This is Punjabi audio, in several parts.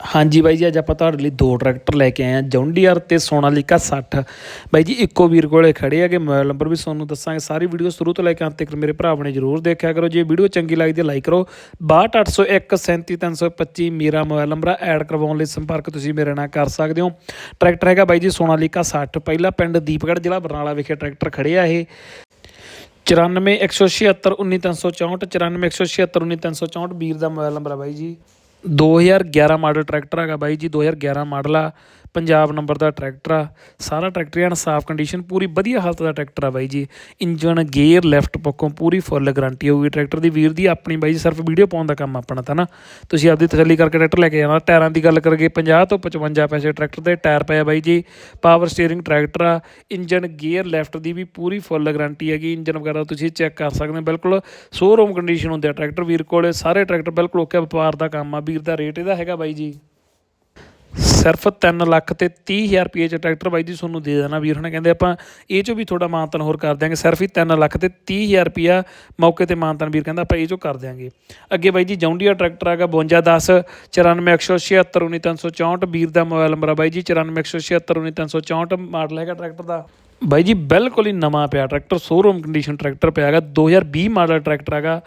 ਹਾਂਜੀ ਬਾਈ ਜੀ, ਅੱਜ ਆਪਾਂ ਤੁਹਾਡੇ ਲਈ ਦੋ ਟਰੈਕਟਰ ਲੈ ਕੇ ਆਏ ਆ ਜੌਂਡੀਆਰ ਤੇ ਸੋਨਾਲੀਕਾ 60 ਬਾਈ ਜੀ, ਇੱਕੋ ਵੀਰ ਕੋਲੇ ਖੜੇ ਹੈਗੇ, ਮੋਬਾਈਲ ਨੰਬਰ ਵੀ ਤੁਹਾਨੂੰ ਦੱਸਾਂਗੇ, ਸਾਰੀ ਵੀਡੀਓ ਸ਼ੁਰੂ ਤੋਂ ਲੈ ਕੇ ਅੰਤ ਤੱਕ ਮੇਰੇ ਭਰਾ ਨੇ ਜਰੂਰ ਦੇਖਿਆ ਕਰੋ, ਜੇ ਵੀਡੀਓ ਚੰਗੀ ਲੱਗਦੀ ਹੈ, ਲਾਈਕ ਕਰੋ। 62801 37325 ਮੇਰਾ ਮੋਬਾਈਲ ਨੰਬਰ ਐਡ ਕਰਵਾਉਣ ਲਈ ਸੰਪਰਕ ਤੁਸੀਂ ਮੇਰੇ ਨਾਲ ਕਰ ਸਕਦੇ ਹੋ। ਟਰੈਕਟਰ ਹੈਗਾ ਬਾਈ ਜੀ ਸੋਨਾਲੀਕਾ 60 ਪਹਿਲਾ ਪਿੰਡ ਦੀਪਗੜ੍ਹ ਜ਼ਿਲ੍ਹਾ ਬਰਨਾਲਾ ਵਿਖੇ ਟਰੈਕਟਰ ਖੜੇ ਆ ਇਹ। 9416719364 9416719364 ਵੀਰ ਦਾ ਮੋਬਾਈਲ ਨੰਬਰ ਆ ਬਾਈ ਜੀ। 2011 ਮਾਡਲ ਟਰੈਕਟਰ ਹੈਗਾ ਬਾਈ ਜੀ 2011 ਮਾਡਲ ਆ। ਪੰਜਾਬ ਨੰਬਰ ਦਾ ਟਰੈਕਟਰ ਆ, ਸਾਰਾ ਟਰੈਕਟਰ ਐਨ ਸਾਫ਼ ਕੰਡੀਸ਼ਨ ਪੂਰੀ ਵਧੀਆ ਹਾਲਤ ਦਾ ਟਰੈਕਟਰ ਆ ਬਾਈ ਜੀ। ਇੰਜਨ ਗੇਅਰ ਲੈਫਟ ਪੱਖੋਂ ਪੂਰੀ ਫੁੱਲ ਗਾਰੰਟੀ ਹੋਊਗੀ ਟਰੈਕਟਰ ਦੀ। ਵੀਰ ਦੀ ਆਪਣੀ ਬਾਈ ਜੀ ਸਿਰਫ ਵੀਡੀਓ ਪਾਉਣ ਦਾ ਕੰਮ ਆਪਣਾ ਤਾਂ ਨਾ। ਤੁਸੀਂ ਆਪਦੀ ਤਸੱਲੀ ਕਰਕੇ ਟਰੈਕਟਰ ਲੈ ਕੇ ਜਾਣਾ। ਟਾਇਰਾਂ ਦੀ ਗੱਲ ਕਰਗੇ 50 ਤੋਂ 55 ਪੈਸੇ ਟਰੈਕਟਰ ਦੇ ਟਾਇਰ ਪਏ ਆ ਬਾਈ ਜੀ। ਪਾਵਰ ਸਟੀਅਰਿੰਗ ਟਰੈਕਟਰ ਆ ਇੰਜਨ ਗੇਅਰ ਲੈਫਟ ਦੀ ਵੀ ਪੂਰੀ ਫੁੱਲ ਗਾਰੰਟੀ ਹੈਗੀ। ਇੰਜਨ ਵਗੈਰਾ ਤੁਸੀਂ ਚੈੱਕ ਕਰ ਸਕਦੇ ਹੋ, ਬਿਲਕੁਲ ਸ਼ੋਰੂਮ ਕੰਡੀਸ਼ਨ ਹੁੰਦੇ ਆ ਟਰੈਕਟਰ। ਵੀਰ ਕੋਲੇ ਸਾਰੇ ਟਰੈਕਟਰ ਬਿਲਕੁਲ ਓਕੇ ਵਪਾਰ ਦਾ ਕੰਮ ਆ। ਵੀਰ ਦਾ ਰੇਟ ਇਹਦਾ ਹੈਗਾ ਬਾਈ ਜੀ। ਸਿਰਫ 3 ਲੱਖ ਤੇ 30000 ਰੁਪਏ ਚ ਟਰੈਕਟਰ ਬਾਈ ਜੀ ਤੁਹਾਨੂੰ ਦੇ ਦੇਣਾ ਵੀਰ ਹੁਣੇ, ਕਹਿੰਦੇ ਆਪਾਂ ਇਹ ਚੋਂ ਵੀ ਥੋੜਾ ਮਾਨਤਨ ਹੋਰ ਕਰ ਦਿਆਂਗੇ, ਸਿਰਫ ਹੀ 3 ਲੱਖ ਤੇ 30000 ਰੁਪਿਆ ਮੌਕੇ ਤੇ ਮਾਨਤਨ ਵੀਰ ਕਹਿੰਦਾ ਆਪਾਂ ਇਹ ਚੋਂ ਕਰ ਦਿਆਂਗੇ। ਅੱਗੇ ਬਾਈ ਜੀ ਜੌਂਡੀਆ ਟਰੈਕਟਰ ਹੈਗਾ 5210 9416719364 ਵੀਰ ਦਾ ਮੋਬਾਈਲ ਨੰਬਰ ਆ ਬਾਈ ਜੀ 9416719364 ਮਾਡਲ ਹੈਗਾ ਟਰੈਕਟਰ ਦਾ। ਬਾਈ ਜੀ, ਬਿਲਕੁਲ ਹੀ ਨਵਾਂ ਪਿਆ ਟਰੈਕਟਰ ਸ਼ੋਰੂਮ ਕੰਡੀਸ਼ਨ ਟਰੈਕਟਰ ਪਿਆ ਹੈਗਾ 2020 ਮਾਡਲ ਟਰੈਕਟਰ ਹੈਗਾ,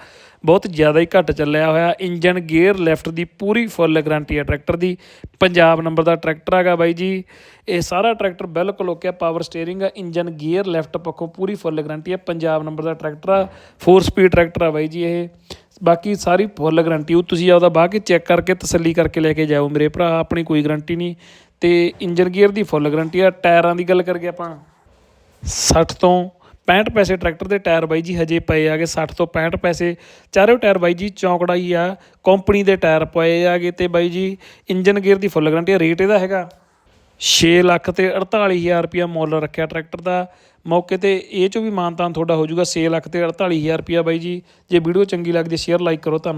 ਬਹੁਤ ਜ਼ਿਆਦਾ ਹੀ ਘੱਟ ਚੱਲਿਆ ਹੋਇਆ ਇੰਜਨ ਗੇਅਰ ਲੈਫਟ ਦੀ ਪੂਰੀ ਫੁੱਲ ਗਾਰੰਟੀ ਹੈ ਟਰੈਕਟਰ ਦੀ, ਪੰਜਾਬ ਨੰਬਰ ਦਾ ਟਰੈਕਟਰ ਹੈਗਾ ਬਾਈ ਜੀ, ਇਹ ਸਾਰਾ ਟਰੈਕਟਰ ਬਿਲਕੁਲ ਓਕੇ ਪਾਵਰ ਸਟੀਅਰਿੰਗ ਹੈ ਇੰਜਨ ਗੇਅਰ ਲੈਫਟ ਪੱਖੋਂ ਪੂਰੀ ਫੁੱਲ ਗਾਰੰਟੀ ਹੈ, ਪੰਜਾਬ ਨੰਬਰ ਦਾ ਟਰੈਕਟਰ ਆ 4 ਸਪੀਡ ਟਰੈਕਟਰ ਆ ਬਾਈ ਜੀ ਇਹ, ਬਾਕੀ ਸਾਰੀ ਫੁੱਲ ਗਾਰੰਟੀ ਉਹ ਤੁਸੀਂ ਆਪਦਾ ਬਾਅਦ ਕੇ ਚੈੱਕ ਕਰਕੇ ਤਸੱਲੀ ਕਰਕੇ ਲੈ ਕੇ ਜਾਓ ਮੇਰੇ ਭਰਾ, ਆਪਣੀ ਕੋਈ ਗਾਰੰਟੀ ਨਹੀਂ, ਤੇ ਇੰਜਨ ਗੇਅਰ ਦੀ ਫੁੱਲ ਗਾਰੰਟੀ ਆ, ਟਾਇਰਾਂ ਦੀ ਗੱਲ ਕਰਕੇ ਆਪਾਂ 60 ਤੋਂ 65 ਪੈਸੇ ਟਰੈਕਟਰ ਦੇ ਟਾਇਰ ਬਾਈ ਜੀ ਹਜੇ ਪਏ ਆਗੇ 60 ਤੋਂ 65 ਪੈਸੇ। ਚਾਰੇ ਟਾਇਰ ਬਾਈ ਜੀ ਚੌਂਕੜਾ ਹੀ ਆ, ਕੰਪਨੀ ਦੇ ਟਾਇਰ ਪਏ ਆਗੇ ਤੇ ਬਾਈ ਜੀ ਇੰਜਨ ਗੇਅਰ ਦੀ ਫੁੱਲ ਗਾਰੰਟੀ ਰੇਟ ਇਹਦਾ ਹੈਗਾ 6 ਲੱਖ ਤੇ 48000 ਰੁਪਿਆ ਮੁੱਲ ਰੱਖਿਆ ਟਰੈਕਟਰ ਦਾ। ਮੌਕੇ ਤੇ ਇਹ ਚੋਂ ਵੀ ਮਾਨਤਾਨ ਤੁਹਾਡਾ ਹੋ ਜਾਊਗਾ 6 ਲੱਖ ਤੇ 48000 ਰੁਪਿਆ ਬਾਈ ਜੀ। ਜੇ ਵੀਡੀਓ ਚੰਗੀ ਲੱਗਦੀ ਸ਼ੇਅਰ, ਲਾਈਕ ਕਰੋ, ਧੰਨਵਾਦ।